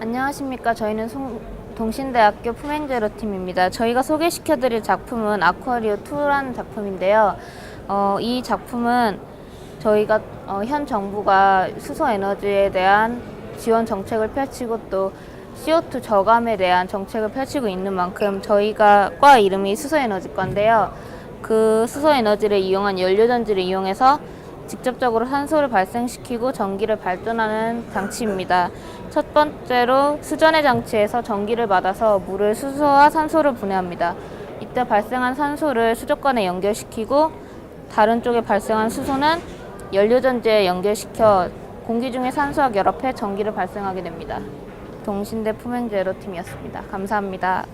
안녕하십니까. 저희는 송- 동신대학교 품행제로 팀입니다. 저희가 소개시켜드릴 작품은 아쿠아리오 2라는 작품인데요. 어, 이 작품은 저희가 어, 현 정부가 수소 에너지에 대한 지원 정책을 펼치고 또 CO2 저감에 대한 정책을 펼치고 있는 만큼 저희가 과 이름이 수소에너지과인데요. 그 수소에너지를 이용한 연료전지를 이용해서 직접적으로 산소를 발생시키고 전기를 발전하는 장치입니다. 첫 번째로 수전의 장치에서 전기를 받아서 물을 수소와 산소를 분해합니다. 이때 발생한 산소를 수도관에 연결시키고 다른 쪽에 발생한 수소는 연료전지에 연결시켜 공기 중에 산소와 결합해 전기를 발생하게 됩니다. 동신대 품행제로 팀이었습니다. 감사합니다.